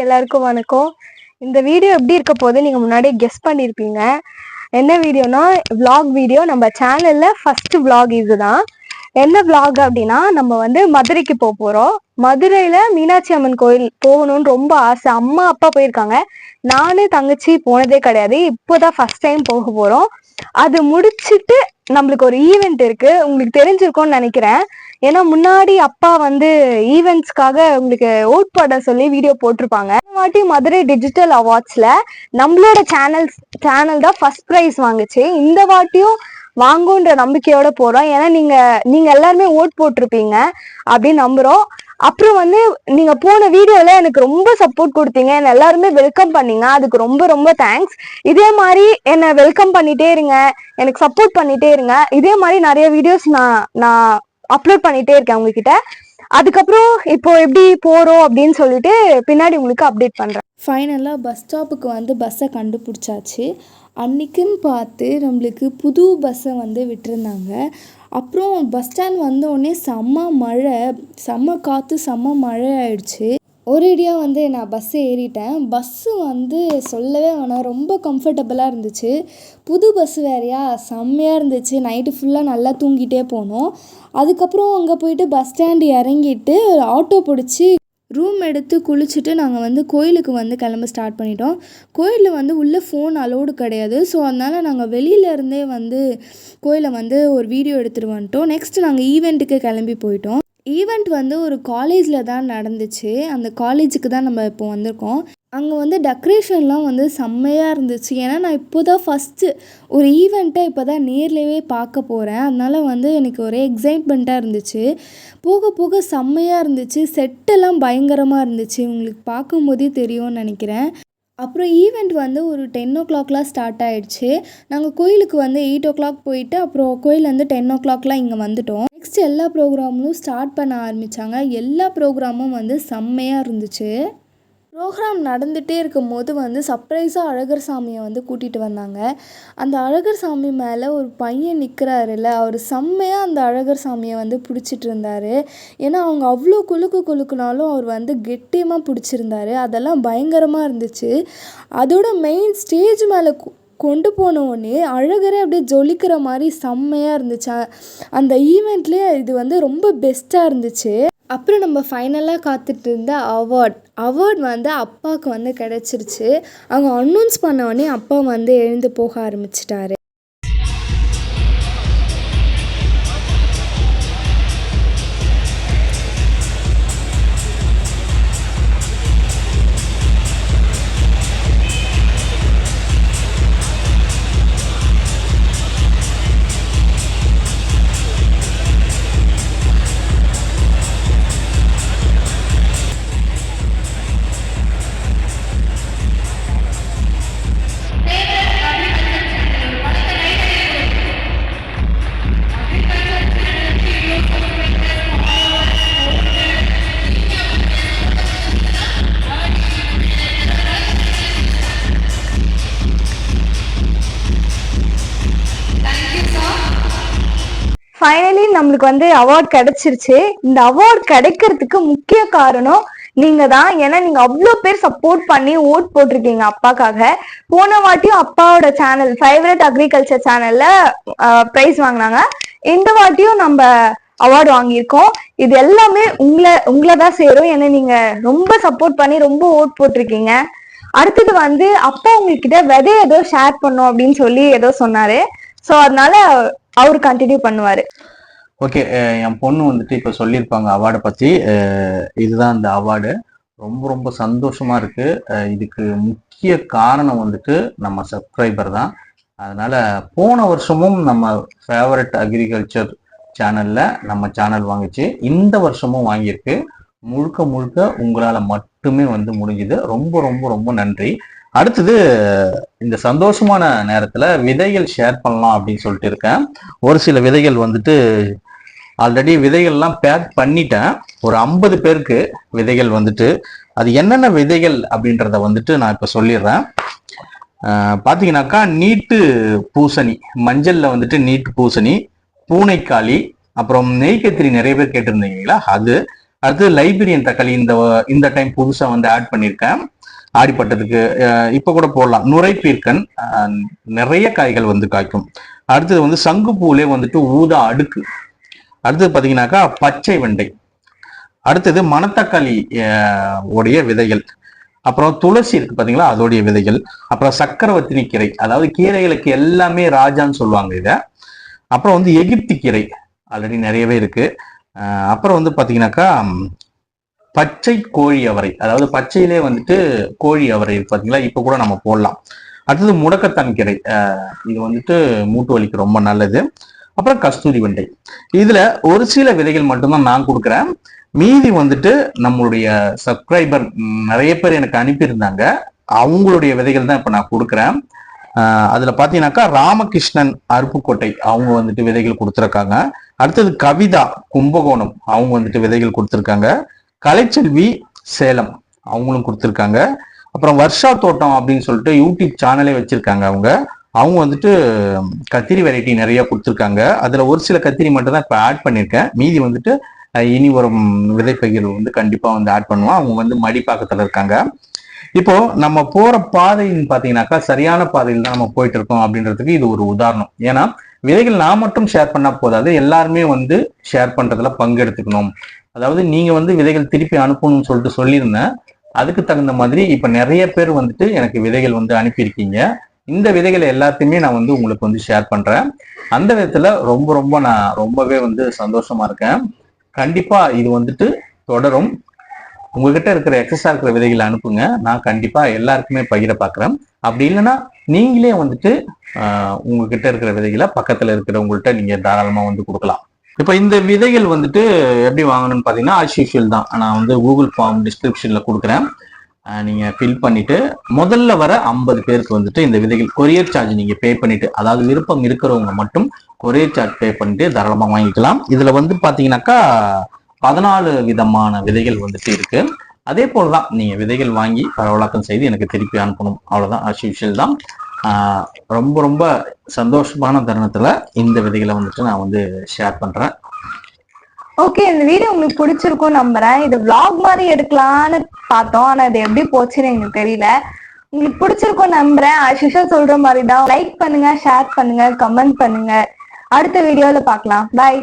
எல்லாருக்கும் வணக்கம். இந்த வீடியோ எப்படி இருக்க போது நீங்க முன்னாடியே கெஸ் பண்ணியிருப்பீங்க என்ன வீடியோனா விளாக் வீடியோ நம்ம சேனல்ல ஃபர்ஸ்ட் விளாக் இதுதான். என்ன விளாக் அப்படின்னா நம்ம வந்து மதுரைக்கு போக போறோம். மதுரையில மீனாட்சி அம்மன் கோயில் போகணும்னு ரொம்ப ஆசை. அம்மா அப்பா போயிருக்காங்க. நானு தங்கச்சி போனதே கிடையாது. இப்போதான் ஃபர்ஸ்ட் டைம் போக போறோம். அது முடிச்சிட்டு நம்மளுக்கு ஒரு ஈவெண்ட் இருக்கு. உங்களுக்கு தெரிஞ்சிருக்கும்னு நினைக்கிறேன். ஏன்னா முன்னாடி அப்பா வந்து ஈவெண்ட்ஸ்க்காக உங்களுக்கு ஓட் போட சொல்லி வீடியோ போட்டிருப்பாங்க. இந்த வாட்டி மதுரை டிஜிட்டல் அவார்ட்ஸ்ல நம்மளோட சேனல்ஸ் சேனல் தான் ஃபர்ஸ்ட் ப்ரைஸ் வாங்குச்சு. இந்த வாட்டியும் வாங்குன்ற நம்பிக்கையோட போறோம். ஏன்னா நீங்க நீங்க எல்லாருமே ஓட் போட்டிருப்பீங்க அப்படின்னு நம்புறோம். அப்புறம் வந்து நீங்க போன வீடியோல எனக்கு ரொம்ப சப்போர்ட் கொடுத்தீங்க. என்ன எல்லாருமே வெல்கம் பண்ணீங்க. அதுக்கு ரொம்ப ரொம்ப தேங்க்ஸ் இதே மாதிரி என்னை வெல்கம் பண்ணிட்டே இருங்க. எனக்கு சப்போர்ட் பண்ணிட்டே இருங்க. இதே மாதிரி நிறைய வீடியோஸ் நான் நான் அப்லோட் பண்ணிட்டே இருக்கேன் உங்ககிட்ட. அதுக்கப்புறம் இப்போ எப்படி போறோம் அப்படின்னு சொல்லிட்டு பின்னாடி உங்களுக்கு அப்டேட் பண்றேன். ஃபைனலாக பஸ் ஸ்டாப்புக்கு வந்து பஸ்ஸை கண்டுபிடிச்சாச்சு. அன்றைக்குன்னு பார்த்து நம்மளுக்கு புது பஸ்ஸை வந்து விட்டுருந்தாங்க. அப்புறம் பஸ் ஸ்டாண்ட் வந்தோடனே செம்ம மழை செம்ம காற்று செம்ம மழை ஆயிடுச்சு. ஒரேடியாக வந்து நான் பஸ்ஸு ஏறிட்டேன். பஸ்ஸு வந்து சொல்லவே வேணாம் ரொம்ப கம்ஃபர்டபுளாக இருந்துச்சு. புது பஸ்ஸு வேறையா? செம்மையாக இருந்துச்சு. நைட்டு ஃபுல்லாக நல்லா தூங்கிட்டே போனோம். அதுக்கப்புறம் அங்கே போயிட்டு பஸ் ஸ்டாண்டு இறங்கிட்டு ஆட்டோ பிடிச்சி ரூம் எடுத்து குளிச்சுட்டு நாங்கள் வந்து கோயிலுக்கு வந்து கிளம்ப ஸ்டார்ட் பண்ணிட்டோம். கோயிலில் வந்து உள்ளே ஃபோன் அலோடு கிடையாது. ஸோ அதனால் நாங்கள் வெளியில இருந்தே வந்து கோயிலை வந்து ஒரு வீடியோ எடுத்துகிட்டு வந்துட்டோம். நெக்ஸ்ட் நாங்கள் ஈவெண்ட்டுக்கு கிளம்பி போயிட்டோம். ஈவெண்ட் வந்து ஒரு காலேஜில் தான் நடந்துச்சு. அந்த காலேஜுக்கு தான் நம்ம இப்போ வந்திருக்கோம். அங்கே வந்து டெக்கரேஷன்லாம் வந்து செம்மையாக இருந்துச்சு. ஏன்னா நான் இப்போ தான் ஃபஸ்ட்டு ஒரு ஈவெண்ட்டை இப்போ தான் நேர்லேயே பார்க்க போகிறேன் அதனால் வந்து எனக்கு ஒரே எக்ஸைட்மெண்ட்டாக இருந்துச்சு. போக போக செம்மையாக இருந்துச்சு. செட்டெல்லாம் பயங்கரமாக இருந்துச்சு. உங்களுக்கு பார்க்கும்போதே தெரியும்னு நினைக்கிறேன். அப்புறம் ஈவெண்ட் வந்து ஒரு டென் ஓ கிளாக்லாம் ஸ்டார்ட் ஆகிடுச்சு நாங்கள் கோயிலுக்கு வந்து எயிட் ஓ கிளாக் போயிட்டு அப்புறம் கோயிலேருந்து டென் ஓ கிளாக்லாம் இங்கே வந்துட்டோம். நெக்ஸ்ட் எல்லா ப்ரோக்ராமும் ஸ்டார்ட் பண்ண ஆரம்பித்தாங்க எல்லா ப்ரோக்ராமும் வந்து செம்மையாக இருந்துச்சு. ப்ரோக்ராம் நடந்துகிட்டே இருக்கும்போது வந்து சர்ப்ரைஸாக அழகர் சாமியை வந்து கூட்டிகிட்டு வந்தாங்க. அந்த அழகர் சாமி மேலே ஒரு பையன் நிற்கிறாருல்ல அவர் செம்மையாக அந்த அழகர் சாமியை வந்து பிடிச்சிட்டு இருந்தார். ஏன்னா அவங்க அவ்வளோ குலுக்கு குலுக்குனாலும் அவர் வந்து கெட்டியமாக பிடிச்சிருந்தாரு. அதெல்லாம் பயங்கரமாக இருந்துச்சு. அதோட மெயின் ஸ்டேஜ் மேலே கொண்டு போன உடனே அழகரே அப்படியே ஜொலிக்கிற மாதிரி செம்மையாக இருந்துச்சு. அந்த ஈவெண்ட்லேயே இது வந்து ரொம்ப பெஸ்ட்டாக இருந்துச்சு. அப்புறம் நம்ம ஃபைனலாக காத்துட்டு இருந்த அவார்ட் அவார்ட் வந்து அப்பாவுக்கு வந்து கிடச்சிருச்சு. அவங்க அனௌன்ஸ் பண்ண உடனே அப்பா வந்து எழுந்து போக ஆரம்பிச்சிட்டாரு. ஃபைனலி நம்மளுக்கு வந்து அவார்ட் கிடைச்சிருச்சு. இந்த அவார்ட் கிடைக்கிறதுக்கு முக்கிய காரணம் நீங்க தான். ஏன்னா நீங்க அவ்வளோ பேர் சப்போர்ட் பண்ணி ஓட் போட்டிருக்கீங்க அப்பாக்காக. போன வாட்டியும் அப்பாவோட சேனல் ஃபேவரட் அக்ரிகல்ச்சர் சேனல்ல ப்ரைஸ் வாங்கினாங்க. இந்த வாட்டியும் நம்ம அவார்டு வாங்கியிருக்கோம். இது எல்லாமே உங்களை உங்களை தான் சேரும். ஏன்னா நீங்க ரொம்ப சப்போர்ட் பண்ணி ரொம்ப ஓட் போட்டிருக்கீங்க. அடுத்தது வந்து அப்பா உங்ககிட்ட விதை ஏதோ ஷேர் பண்ணும் அப்படின்னு சொல்லி ஏதோ சொன்னாரு. ஸோ அதனால அவர் கண்டினியூ பண்ணுவாரு. ஓகே என் பொண்ணு வந்துட்டு இப்போ சொல்லியிருப்பாங்க அவார்டை பற்றி இதுதான் இந்த அவார்டு ரொம்ப ரொம்ப சந்தோஷமா இருக்கு. இதுக்கு முக்கிய காரணம் வந்துட்டு நம்ம சப்ஸ்கிரைபர் தான். அதனால போன வருஷமும் நம்ம ஃபேவரட் அக்ரிகல்ச்சர் சேனல்ல நம்ம சேனல் வாங்குச்சு. இந்த வருஷமும் வாங்கியிருக்கு. முழுக்க முழுக்க உங்களால மட்டுமே வந்து முடிஞ்சுது. ரொம்ப ரொம்ப ரொம்ப நன்றி. அடுத்தது இந்த சந்தோஷமான நேரத்துல விதைகள் ஷேர் பண்ணலாம் அப்படின்னு சொல்லிட்டு இருக்கேன். ஒரு சில விதைகள் வந்துட்டு ஆல்ரெடி விதைகள்லாம் பேக் பண்ணிட்டேன். ஒரு ஐம்பது பேருக்கு விதைகள் வந்துட்டு அது என்னென்ன விதைகள் அப்படின்றத வந்துட்டு நான் இப்போ சொல்லிடுறேன். பார்த்தீங்கன்னாக்கா நீட்டு பூசணி மஞ்சளில் வந்துட்டு நீட்டு பூசணி பூனைக்காளி அப்புறம் நெய்க்கத்திரி நிறைய பேர் கேட்டிருந்தீங்களா அது அடுத்து லைப்ரரியன் தக்காளி இந்த இந்த டைம் புதுசாக வந்து ஆட் பண்ணியிருக்கேன். ஆடிப்பட்டதுக்கு இப்ப கூட போடலாம். நுரைப்பீர்க்கன் நிறைய காய்கள் வந்து காய்க்கும். அடுத்தது வந்து சங்குப்பூலே வந்துட்டு ஊதா அடுக்கு. அடுத்தது பாத்தீங்கன்னாக்கா பச்சை வெண்டை. அடுத்தது மணத்தக்காளி உடைய விதைகள். அப்புறம் துளசி இருக்கு பாத்தீங்களா அதோடைய விதைகள். அப்புறம் சக்கரவர்த்தினி கீரை. அதாவது கீரைகளுக்கு எல்லாமே ராஜான்னு சொல்லுவாங்க இத. அப்புறம் வந்து எகிப்தி கீரை. ஆல்ரெடி நிறையவே இருக்கு. அப்புறம் வந்து பாத்தீங்கன்னாக்கா பச்சை கோழி அவரை அதாவது பச்சையிலே வந்துட்டு கோழி அவரை பார்த்தீங்களா? பாத்தீங்களா கூட நம்ம போடலாம். அடுத்தது முடக்கத்தான் கீரை இது வந்துட்டு மூட்டு வலிக்கு ரொம்ப நல்லது. அப்புறம் கஸ்தூரி வெண்டை. இதுல ஒரு சில விதைகள் மட்டும்தான் நான் கொடுக்குறேன். மீதி வந்துட்டு நம்மளுடைய சப்ஸ்கிரைபர் நிறைய பேர் எனக்கு அனுப்பியிருந்தாங்க. அவங்களுடைய விதைகள் தான் இப்ப நான் கொடுக்குறேன். ஆஹ் அதுல பாத்தீங்கன்னாக்கா ராமகிருஷ்ணன் அருப்புக்கோட்டை அவங்க வந்துட்டு விதைகள் கொடுத்துருக்காங்க. அடுத்தது கவிதா கும்பகோணம் அவங்க வந்துட்டு விதைகள் கொடுத்துருக்காங்க. கலைச்செல்வி சேலம். அவங்களும் கொடுத்துருக்காங்க. அப்புறம் வர்ஷா தோட்டம் அப்படின்னு சொல்லிட்டு யூடியூப் சேனலே வச்சிருக்காங்க அவங்க. அவங்க வந்துட்டு கத்திரி வெரைட்டி நிறைய கொடுத்துருக்காங்க. அதுல ஒரு சில கத்திரி மட்டும் தான் இப்போ ஆட் பண்ணியிருக்கேன் மீதி வந்துட்டு இனி வரும் விதைப்பகிர்வு வந்து கண்டிப்பாக வந்து ஆட் பண்ணுவோம் அவங்க வந்து மடிப்பாக்கத்துல இருக்காங்க. இப்போ நம்ம போற பாதைன்னு பாத்தீங்கன்னாக்கா சரியான பாதையில் தான் நம்ம போயிட்டு இருக்கோம் அப்படின்றதுக்கு இது ஒரு உதாரணம். ஏன்னா விதைகள் நான் மட்டும் ஷேர் பண்ணா போதாது. எல்லாருமே வந்து ஷேர் பண்றதுல பங்கெடுத்துக்கணும். அதாவது நீங்க வந்து விதைகள் திருப்பி அனுப்பணும்னு சொல்லிட்டு சொல்லியிருந்தேன். அதுக்கு தகுந்த மாதிரி இப்ப நிறைய பேர் வந்துட்டு எனக்கு விதைகள் வந்து அனுப்பியிருக்கீங்க. இந்த விதைகளை எல்லாத்தையுமே நான் வந்து உங்களுக்கு வந்து ஷேர் பண்றேன். அந்த விதத்துல ரொம்ப ரொம்ப நான் ரொம்பவே வந்து சந்தோஷமா இருக்கேன். கண்டிப்பா இது வந்துட்டு தொடரும். உங்ககிட்ட இருக்கிற எக்ஸஸா இருக்கிற விதைகளை அனுப்புங்க. நான் கண்டிப்பா எல்லாருக்குமே பகிர பாக்குறேன். அப்படி இல்லைன்னா நீங்களே வந்துட்டு உங்ககிட்ட இருக்கிற விதைகளை பக்கத்துல இருக்கிறவங்கள்ட்ட நீங்க தாராளமா வந்து கொடுக்கலாம். இப்போ இந்த விதைகள் வந்துட்டு எப்படி வாங்கணும்னு பார்த்தீங்கன்னா as தான். நான் வந்து கூகுள் ஃபார்ம் டிஸ்கிரிப்ஷன்ல கொடுக்குறேன். நீங்கள் நீங்க ஃபில் பண்ணிட்டு முதல்ல வர ஐம்பது பேருக்கு வந்துட்டு இந்த விதைகள் கொரியர் சார்ஜ் நீங்க பே பண்ணிட்டு அதாவது விருப்பம் இருக்கிறவங்க மட்டும் கொரியர் சார்ஜ் பே பண்ணிட்டு தாராளமா வாங்கிக்கலாம். இதுல வந்து பாத்தீங்கன்னாக்கா பதினாலு விதமான விதைகள் வந்துட்டு இருக்கு. அதே போலதான் நீங்க விதைகள் வாங்கி பரவலாக்கம் செய்து எனக்கு திருப்பி அனுப்பணும். அவ்வளவுதான் as தான். ரொம்ப ரொம்ப சந்தோஷமான தருணத்துல இந்த விதைகளை வந்துட்டு நான் வந்து ஷேர் பண்றேன். ஓகே இந்த வீடியோ உங்களுக்கு பிடிச்சிருக்கும் நம்புறேன். இது விளாக் மாதிரி எடுக்கலாம்னு பார்த்தோம். ஆனா இது எப்படி போச்சுன்னு எனக்கு தெரியல. உங்களுக்கு பிடிச்சிருக்கும் நம்புறேன். ஆஷிஷா சொல்ற மாதிரி தான் லைக் பண்ணுங்க ஷேர் பண்ணுங்க கமெண்ட் பண்ணுங்க. அடுத்த வீடியோல பார்க்கலாம். பாய்